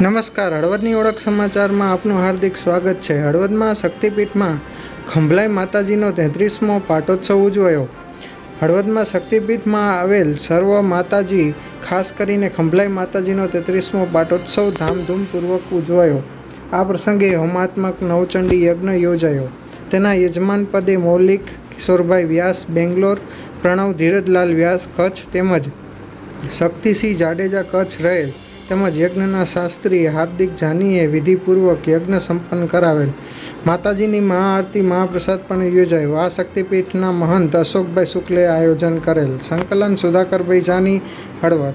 નમસ્કાર, હળવદની ઓળખ સમાચારમાં આપનું હાર્દિક સ્વાગત છે. હળવદમાં શક્તિપીઠમાં ખંભલાઈ માતાજીનો તેત્રીસમો પાટોત્સવ ઉજવાયો. હળવદમાં શક્તિપીઠમાં આવેલ સર્વ માતાજી, ખાસ કરીને ખંભલાઈ માતાજીનો તેત્રીસમો પાટોત્સવ ધામધૂમપૂર્વક ઉજવાયો. આ પ્રસંગે હોમાત્મક નવચંડી યજ્ઞ યોજાયો. તેના યજમાન પદે મૌલિક કિશોરભાઈ વ્યાસ, બેંગ્લોર, પ્રણવ ધીરજલાલ વ્યાસ, કચ્છ તેમજ શક્તિસિંહ જાડેજા કચ્છ રહેલ. તેમજ યજ્ઞના શાસ્ત્રી હાર્દિક જાનીએ વિધિપૂર્વક યજ્ઞ સંપન્ન કરાવેલ. માતાજીની મહાઆરતી મહાપ્રસાદ પણ યોજાયો. આ શક્તિપીઠના મહંત અશોકભાઈ શુક્લે આયોજન કરેલ. સંકલન સુધાકરભાઈ જાની હળવદ.